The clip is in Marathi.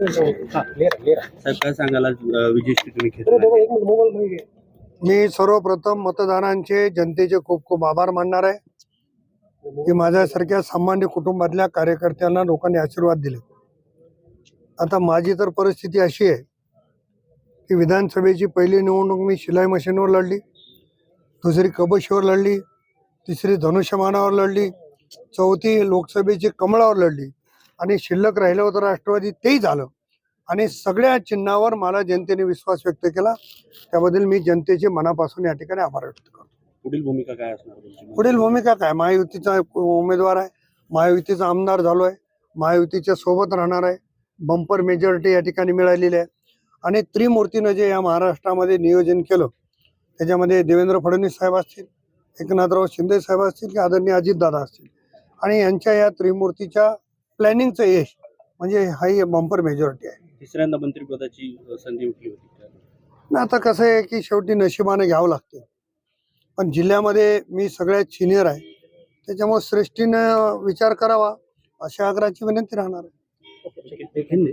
साहेब काय मी सर्वप्रथम मतदारांचे जनतेचे खूप खूप आभार मानणार आहे की माझ्यासारख्या सामान्य कुटुंबातल्या कार्यकर्त्यांना लोकांनी आशीर्वाद दिले. आता माझी तर परिस्थिती अशी आहे की विधानसभेची पहिली निवडणूक मी शिलाई मशीनवर लढली दुसरी कबशीवर लढली तिसरी धनुष्यमानावर लढली चौथी लोकसभेची कमळावर लढली. आणि शिल्लक राहिलं होतं राष्ट्रवादी तेही झालं. आणि सगळ्या चिन्हावर मला जनतेने विश्वास व्यक्त केला. त्याबद्दल मी जनतेचे मनापासून या ठिकाणी आभार व्यक्त करतो. पुढील भूमिका काय असणार? पुढील भूमिका काय? महायुतीचा उमेदवार आहे. महायुतीचा आमदार झालो आहे. महायुतीच्या सोबत राहणार आहे. बंपर मेजॉरिटी या ठिकाणी मिळालेली आहे. आणि त्रिमूर्तीनं जे या महाराष्ट्रामध्ये नियोजन केलं त्याच्यामध्ये देवेंद्र फडणवीस साहेब असतील एकनाथराव शिंदे साहेब असतील की आदरणीय अजितदादा असतील. आणि यांच्या या त्रिमूर्तीच्या प्लॅनिंगचं यश म्हणजे हाही बंपर मेजॉरिटी आहे. तिसऱ्यांदा मंत्रिपदाची संधी उठली होती ना आता कसं आहे की शेवटी नशिबाने घ्यावं लागते. पण जिल्ह्यामध्ये मी सगळ्यात सिनियर आहे. त्याच्यामुळे श्रेष्ठीनं विचार करावा अशा आग्रहाची विनंती राहणार आहे.